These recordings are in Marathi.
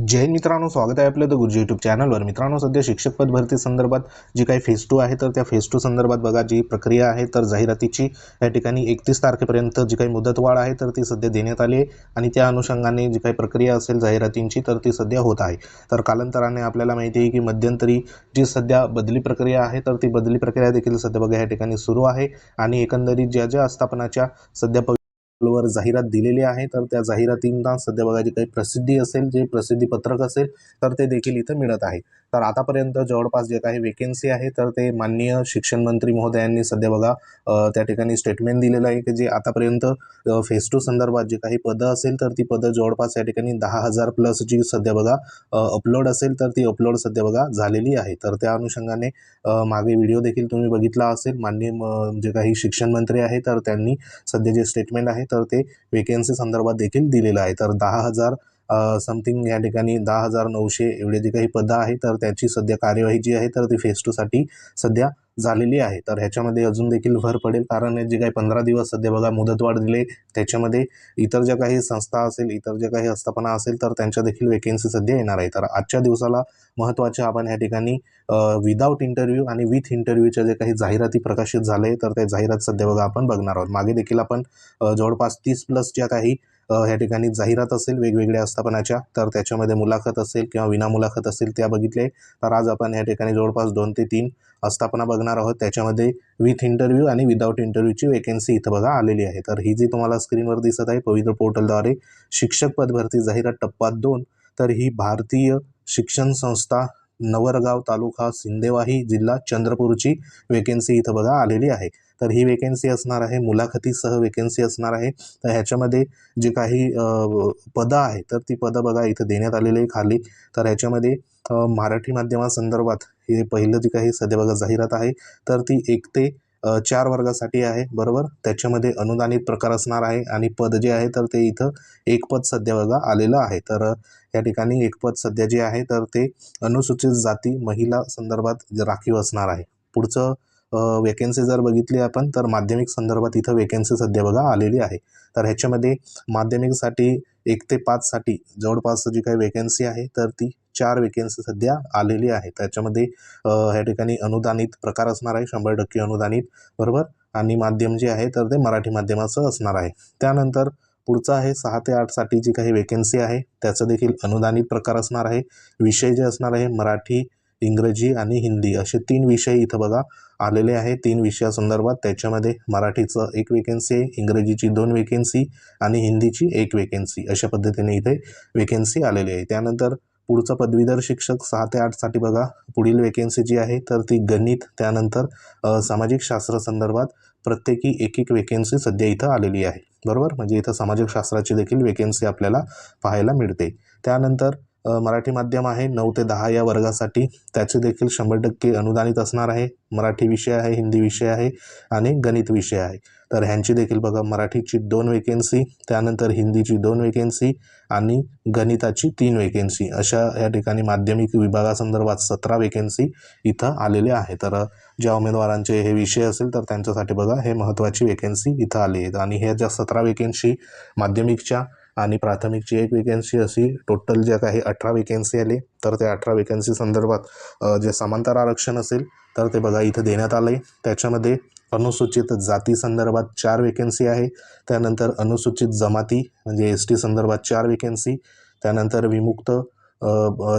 जय मित्रांनो स्वागत आहे आपलं द गुरुजी यूट्यूब चॅनलवर मित्रांनो सध्या शिक्षक पद भरती संदर्भात जी काही फेज टू आहे तर त्या फेज टू संदर्भात बघा जी प्रक्रिया आहे तर जाहिरातीची या ठिकाणी एकतीस तारखेपर्यंत जी काही मुदतवाढ आहे तर ती सध्या देण्यात आली आहे. आणि त्या अनुषंगाने जी काही प्रक्रिया असेल जाहिरातींची तर ती सध्या होत आहे. तर कालांतराने आपल्याला माहिती आहे की मध्यंतरी जी सध्या बदली प्रक्रिया आहे तर ती बदली प्रक्रिया देखील सध्या बघा या ठिकाणी सुरू आहे. आणि एकंदरीत ज्या ज्या आस्थापनाच्या सध्या प- वर जाहिरात दिलेली आहे तर त्या जाहिरातींना सध्या बघा जे काही प्रसिद्धी असेल जे प्रसिद्धी पत्रक असेल तर ते देखील इथं मिळत आहे. तर आतापर्यंत जवळपास जे काही वेकेन्सी आहे तर ते माननीय शिक्षण मंत्री महोदयांनी सध्या बघा त्या ठिकाणी स्टेटमेंट दिलेलं आहे की जे आतापर्यंत फेस टू संदर्भात जे काही पदं असेल तर ती पदं जवळपास या ठिकाणी दहा हजार प्लस जी सध्या बघा अपलोड असेल तर ती अपलोड सध्या बघा झालेली आहे. तर त्या अनुषंगाने मागे व्हिडिओ देखील तुम्ही बघितला असेल. माननीय म- जे काही शिक्षण मंत्री आहे तर त्यांनी सध्या जे स्टेटमेंट आहे तर ते वेकेन्सी संदर्भात देखील दिलेलं आहे. तर दहा हजार समथिंग या ठिकाणी दहा हजार नऊशे एवढे जे काही पदं आहे तर त्याची सध्या कार्यवाही जी आहे तर ती फेस टूसाठी सध्या झालेली आहे. तर ह्याच्यामध्ये अजून देखील भर पडेल. कारण हे जे काही पंधरा दिवस सध्या बघा मुदतवाढ दिले त्याच्यामध्ये इतर ज्या काही संस्था असेल इतर ज्या काही आस्थापना असेल तर त्यांच्या देखील वेकेन्सी सध्या येणार आहे. तर आजच्या दिवसाला महत्त्वाचे आपण ह्या ठिकाणी विदाऊट इंटरव्ह्यू आणि विथ इंटरव्ह्यूच्या जे काही जाहिराती प्रकाशित झाले तर त्या जाहिरात सध्या बघा आपण बघणार आहोत. मागे देखील आपण जवळपास तीस प्लस ज्या काही ह्या ठिकाणी जाहिरात असेल वेगवेगळ्या आस्थापनाच्या तर त्याच्यामध्ये मुलाखत असेल किंवा विना मुलाखत असेल त्या बघितले. तर आज आपण ह्या ठिकाणी जवळपास दोन ते तीन आस्थापना बघणार आहोत. त्याच्यामध्ये विथ इंटरव्ह्यू आणि विदाऊट इंटरव्ह्यूची वेकेन्सी इथं बघा आलेली आहे. तर ही जी तुम्हाला स्क्रीनवर दिसत आहे पवित्र पोर्टलद्वारे शिक्षक पदभरती जाहिरात टप्पा दोन. तर ही भारतीय शिक्षण संस्था नवरगाव तालुका सिंदेवाही जिल्हा चंद्रपूरची वेकेन्सी इथं बघा आलेली आहे. तर ही वेकेन्सी असणार आहे मुलाखतीसह वेकेन्सी असणार आहे. तर ह्याच्यामध्ये जे काही पदं आहेत तर ती पदं बघा इथं देण्यात आलेली आहे खाली. तर ह्याच्यामध्ये मराठी माध्यमासंदर्भात हे पहिलं जी काही सध्या बघा जाहिरात आहे तर ती एक ते चार वर्गासाठी आहे बरोबर? त्याच्यामध्ये अनुदानित प्रकार असणार आहे आणि पद जे आहे तर ते इथं एक पद सध्या बघा आलेलं आहे. तर या ठिकाणी एक पद सध्या जे आहे तर ते अनुसूचित जाती महिला संदर्भात राखीव असणार आहे. पुढचं वेकेन्सी जर बघितली आपण तर माध्यमिक संदर्भात इथं वेकेन्सी सध्या बघा आलेली आहे. तर ह्याच्यामध्ये माध्यमिकसाठी एक ते पाचसाठी जवळपास जी काही वेकन्सी आहे तर ती चार वेकन्सी सध्या आलेली आहे त्याच्यामध्ये ह्या ठिकाणी अनुदानित प्रकार असणार आहे शंभर टक्के अनुदानित बरोबर? आणि माध्यम जे आहे तर ते मराठी माध्यमाचं असणार आहे. त्यानंतर पुढचं आहे सहा ते आठसाठी जी काही वेकन्सी आहे त्याचं देखील अनुदानित प्रकार असणार आहे. विषय जे असणार आहे मराठी इंग्रजी आणि हिंदी असे तीन विषय इथं बघा आलेले आहे. तीन विषयासंदर्भात त्याच्यामध्ये मराठीचं एक वेकेन्सी आहे इंग्रजीची दोन वेकेन्सी आणि हिंदीची एक वेकेन्सी अशा पद्धतीने इथे वेकेन्सी आलेली आहे. त्यानंतर पुढचं पदवीधर शिक्षक सहा ते आठसाठी बघा पुढील वेकेन्सी जी आहे तर ती गणित त्यानंतर सामाजिक शास्त्र संदर्भात प्रत्येकी एक एक वेकेन्सी सध्या इथं आलेली आहे. बरोबर? म्हणजे इथं सामाजिक शास्त्राची देखील वेकेन्सी आपल्याला पाहायला मिळते. त्यानंतर मराठी माध्यम आहे. नऊ ते दहा या वर्गासाठी त्याचे देखील शंभर टक्के अनुदानित असणार आहे. मराठी विषय आहे हिंदी विषय आहे आणि गणित विषय आहे. तर ह्यांची देखील बघा मराठीची दोन वेकेन्सी त्यानंतर हिंदीची दोन वेकेन्सी आणि गणिताची तीन वेकेन्सी अशा या ठिकाणी माध्यमिक विभागासंदर्भात सतरा वेकेन्सी इथं आलेल्या आहे. तर ज्या उमेदवारांचे हे विषय असेल तर त्यांच्यासाठी बघा हे महत्त्वाची वेकेन्सी इथं आली आहे आणि ह्या ज्या सतरा वेकेन्सी माध्यमिकच्या आणि प्राथमिकची एक वेकेन्सी अशी टोटल ज्या काही अठरा वेकेन्सी आली तर त्या अठरा वेकेन्सी संदर्भात जे समांतर आरक्षण असेल तर ते बघा इथं देण्यात आलं आहे त्याच्यामध्ये अनुसूचित जाती संदर्भात चार वेकेन्सी आहे. त्यानंतर अनुसूचित जमाती म्हणजे एस टी संदर्भात चार वेकेन्सी त्यानंतर विमुक्त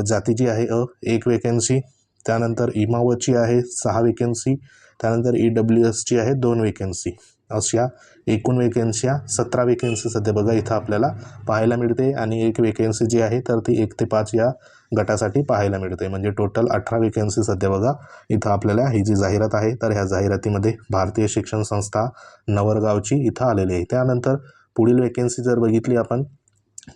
जातीची आहे अ एक वेकेन्सी त्यानंतर इमावची आहे सहा वेकेन्सी त्यानंतर ई डब्ल्यू एसची आहे दोन वेकेन्सी अशा एकूण वेकेन्स्या सतरा वेकेन्सी सध्या बघा इथं आपल्याला पाहायला मिळते. आणि एक वेकेन्सी जी आहे तर ती एक ते पाच या गटासाठी पाहायला मिळते. म्हणजे टोटल अठरा वेकेन्सी सध्या बघा इथं आपल्याला ही जी जाहिरात आहे तर ह्या जाहिरातीमध्ये भारतीय शिक्षण संस्था नवरगावची इथं आलेली आहे. त्यानंतर पुढील वेकेन्सी जर बघितली आपण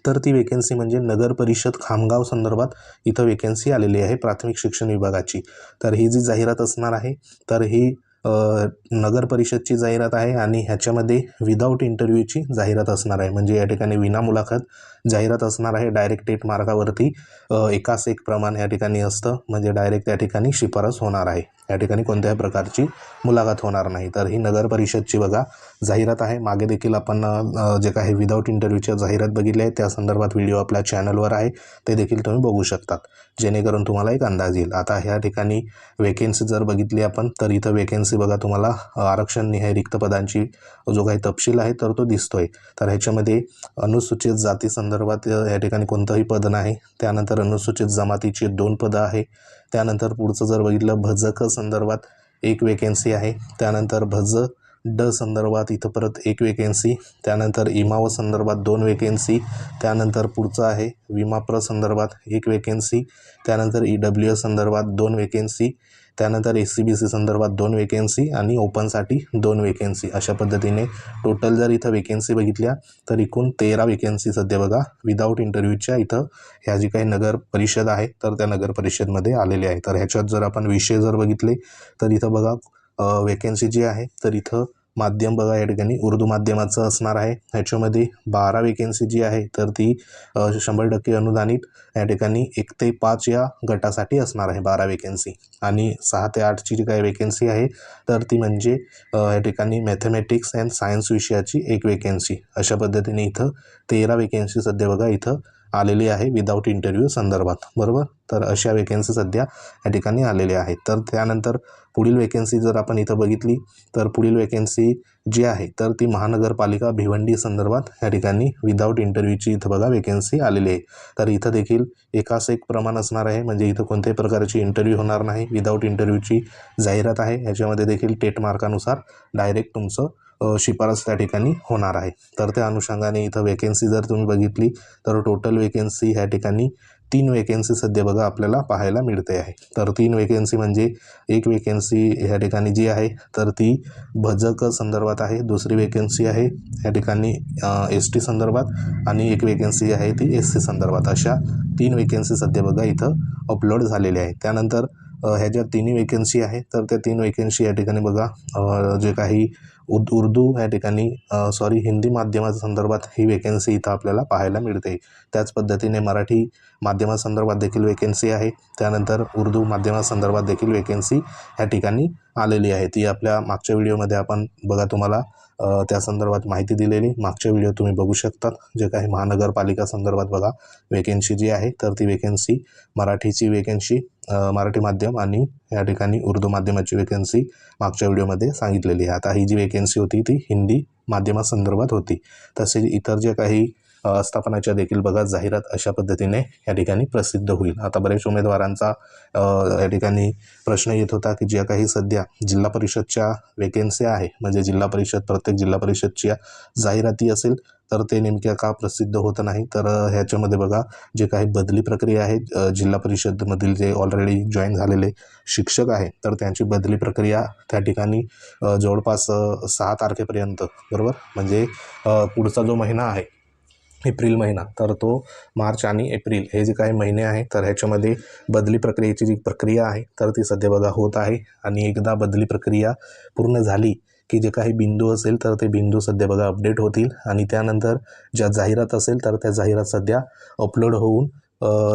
तर ती वेकेन्सी म्हणजे नगर परिषद खामगाव संदर्भात इथं वेकेन्सी आलेली आहे प्राथमिक शिक्षण विभागाची. तर ही जी जाहिरात असणार आहे तर ही नगर परिषदची जाहिरात आहे आणि ह्याच्यामध्ये विदाऊट इंटरव्ह्यूची जाहिरात असणार आहे. म्हणजे या ठिकाणी विना मुलाखत जाहिरात असणार आहे. डायरेक्ट टेट मार्गावरती एकास एक प्रमाण या ठिकाणी असतं. म्हणजे डायरेक्ट त्या ठिकाणी शिफारस होणार आहे. या ठिकाणी कोणत्याही प्रकारची मुलाखत होणार नाही. तर ही नगर परिषदची बघा जाहिरात आहे. मागे देखील आपण जे काही विदाऊट इंटरव्ह्यूच्या जाहिरात बघितली आहे त्या संदर्भात व्हिडिओ आपल्या चॅनलवर आहे. ते देखील तुम्ही बघू शकतात. जेणेकरून तुम्हाला एक अंदाज येईल. आता ह्या ठिकाणी वेकेन्सी जर बघितली आपण तर इथं वेकेन्सी बघा तुम्हाला आरक्षण निहाय रिक्त पदांची जो काही तपशील आहे तर तो दिसतोय. तर ह्याच्यामध्ये अनुसूचित जाती संदर्भात या ठिकाणी कोणतंही पद नाही. त्यानंतर अनुसूचित जमातीची दोन पदं आहे. त्यानंतर पुढचं जर बघितलं भजक संदर्भात एक वेकेन्सी आहे. त्यानंतर भज ड संदर्भात इथं परत एक वेकेन्सी त्यानंतर इमाव संदर्भात दोन वेकेन्सी त्यानंतर पुढचं आहे विमाप्र संदर्भात एक वेकेन्सी त्यानंतर ई डब्ल्यू एस संदर्भात दोन वेकेन्सी त्यानंतर एस सी बी सी संदर्भात दोन वेकेन्सी आणि ओपनसाठी दोन वेकेन्सी अशा पद्धतीने टोटल जर इथं वेकेन्सी बघितल्या तर एकूण तेरा वेकेन्सी सध्या बघा विदाऊट इंटरव्ह्यूच्या इथं ह्या जी काही नगर परिषद आहे तर त्या नगर परिषदमध्ये आलेले आहे. तर ह्याच्यात जर आपण विषय जर बघितले तर इथं बघा वेकेन्सी जी आहे तर इथं माध्यम बघा या ठिकाणी. उर्दू माध्यमाचं असणार आहे. ह्याच्यामध्ये बारा वेकेन्सी जी आहे तर ती शंभर टक्के अनुदानित. या ठिकाणी एक ते पाच या गटासाठी असणार आहे बारा वेकेन्सी आणि सहा ते आठची जी काही वेकेन्सी आहे तर ती म्हणजे या ठिकाणी मॅथमॅटिक्स अँड सायन्स विषयाची एक वेकेन्सी अशा पद्धतीने इथं तेरा वेकेन्सी सध्या बघा इथं आलेली आहे विदाऊट इंटरव्ह्यू संदर्भात बरोबर? तर अशा वेकेन्सी सध्या या ठिकाणी आलेल्या आहेत. तर त्यानंतर पुढील वेकेन्सी जर आपण इथं बघितली तर पुढील वेकेन्सी जी आहे तर ती महानगरपालिका भिवंडी संदर्भात या ठिकाणी विदाऊट इंटरव्ह्यूची इथं बघा वेकेन्सी आलेली आहे. तर इथं देखील एकास एक प्रमाण असणार आहे म्हणजे इथं कोणत्याही प्रकारची इंटरव्ह्यू होणार नाही. विदाऊट इंटरव्ह्यूची जाहिरात आहे याच्यामध्ये देखील टेट मार्कानुसार डायरेक्ट तुमचं शिफारस त्या ठिकाणी होणार आहे. तर त्या अनुषंगाने इथं वेकेन्सी जर तुम्ही बघितली तर टोटल वेकेन्सी ह्या ठिकाणी तीन वेकेन्सी सध्या बघा आपल्याला पाहायला मिळते आहे. तर तीन वेकेन्सी म्हणजे एक वेकेन्सी ह्या ठिकाणी जी आहे तर ती भजक संदर्भात आहे दुसरी वेकेन्सी आहे ह्या ठिकाणी एस टी संदर्भात आणि एक वेकेन्सी आहे ती एस सी संदर्भात. अशा तीन वेकेन्सी सध्या बघा इथं अपलोड झालेल्या आहे त्यानंतर ह्या ज्या तिन्ही वेकेन्सी आहे तर त्या तीन वेकेन्सी या ठिकाणी बघा जे काही उद उर्दू या ठिकाणी सॉरी हिंदी माध्यमाच्या संदर्भात ही वेकेन्सी इथं आपल्याला पाहायला मिळते. त्याच पद्धतीने मराठी माध्यमासंदर्भात देखील वेकेन्सी आहे. त्यानंतर उर्दू माध्यमासंदर्भात देखील वेकेन्सी ह्या ठिकाणी आलेली आहे. ती आपल्या मागच्या व्हिडिओमध्ये आपण बघा तुम्हाला त्या संदर्भात माहिती दिलेली. मागच्या व्हिडिओ तुम्ही बघू शकतात. जे काही महानगरपालिका संदर्भात बघा वेकेन्सी जी आहे तर ती वेकेन्सी मराठीची वेकेन्सी मराठी माध्यम आणि या ठिकाणी उर्दू माध्यमाची वेकेन्सी मागच्या व्हिडिओमध्ये सांगितलेली आहे. आता ही जी वेकेन्सी होती ती हिंदी माध्यमासंदर्भात होती. तसेच इतर जे काही आस्थापनाच्या देखील बघा जाहिरात अशा पद्धतीने या ठिकाणी प्रसिद्ध होईल. आता बरेच उमेदवारांचा या ठिकाणी प्रश्न येत होता की ज्या काही सध्या जिल्हा परिषदच्या वेकेन्सी आहे म्हणजे जिल्हा परिषद प्रत्येक जिल्हा परिषदच्या जाहिराती असेल तर ते नेमक्या का प्रसिद्ध होत नाही? तर ह्याच्यामध्ये बघा जे काही बदली प्रक्रिया आहे जिल्हा परिषदमधील जे ऑलरेडी जॉईन झालेले शिक्षक आहे तर त्यांची बदली प्रक्रिया त्या ठिकाणी जवळपास सहा तारखेपर्यंत बरोबर? म्हणजे पुढचा जो महिना आहे एप्रिल महिना. तर तो मार्च आणि एप्रिल हे जे काही महिने आहे तर ह्याच्यामध्ये बदली प्रक्रियेची जी प्रक्रिया आहे तर ती सध्या बघा होत आहे. आणि एकदा बदली प्रक्रिया पूर्ण झाली की जे काही बिंदू असेल तर ते बिंदू सध्या बघा अपडेट होतील. आणि त्यानंतर ज्या जाहिरात असेल तर त्या जाहिरात सध्या अपलोड होऊन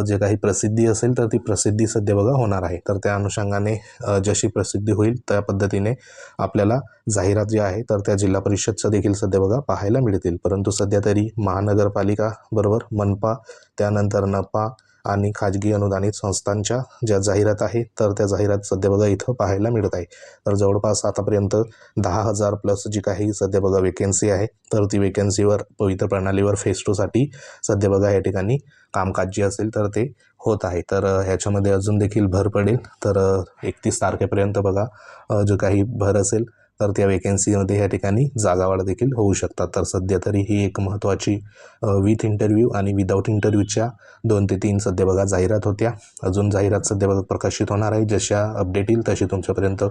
जे काही प्रसिद्धी असेल तर ती प्रसिद्धी सध्या बघा होणार आहे. तर त्या अनुषंगाने जशी प्रसिद्धी होईल त्या पद्धतीने आपल्याला जाहिरात जी आहे तर त्या जिल्हा परिषदचं देखील सध्या बघा पाहायला मिळतील. परंतु सध्या तरी महानगरपालिका बरोबर मनपा त्यानंतर नपा आणि खाजगी अनुदानित संस्थांच्या ज्या जाहिरात आहे तर त्या जाहिरात सध्या बघा इथं पाहायला मिळत आहे. तर जवळपास आतापर्यंत दहा हजार प्लस जी काही सध्या बघा वेकेन्सी आहे तर ती वेकेन्सीवर पवित्र प्रणालीवर फेस टूसाठी सध्या बघा या ठिकाणी कामकाज जे असेल तर ते होत आहे. तर ह्याच्यामध्ये अजून देखील भर पडेल. तर एकतीस तारखेपर्यंत बघा जो काही भर असेल तर त्या वेकेन्सीमध्ये ह्या ठिकाणी जागावाढ देखील होऊ शकतात. तर सध्या तरी ही एक महत्त्वाची विथ इंटरव्ह्यू आणि विदाऊट इंटरव्ह्यूच्या दोन ते तीन सध्या बघा जाहिरात होत्या. अजून जाहिरात सध्या बघा प्रकाशित होणार आहे. जशा अपडेट येईल तशी तुमच्यापर्यंत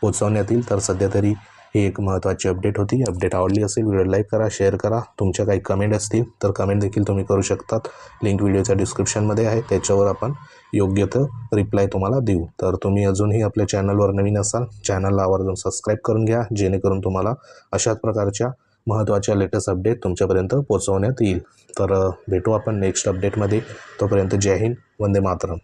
पोहोचवण्यात येईल. तर सध्या तरी ही एक महत्त्वाची अपडेट होती. अपडेट आवडली असेल व्हिडिओ लाईक करा शेअर करा. तुमच्या काही कमेंट असतील तर कमेंट देखील तुम्ही करू शकतात. लिंक व्हिडिओच्या डिस्क्रिप्शनमध्ये आहे. त्याच्यावर आपण योग्य तर रिप्लाय तुम्हाला देऊ. तर तुम्ही अजूनही आपल्या चॅनलवर नवीन असाल चॅनलला आवर्जून सबस्क्राईब करून घ्या जेणेकरून तुम्हाला अशाच प्रकारच्या महत्त्वाच्या लेटेस्ट अपडेट तुमच्यापर्यंत पोहोचवण्यात येईल. तर भेटू आपण नेक्स्ट अपडेटमध्ये तोपर्यंत जय हिंद वंदे मातरम.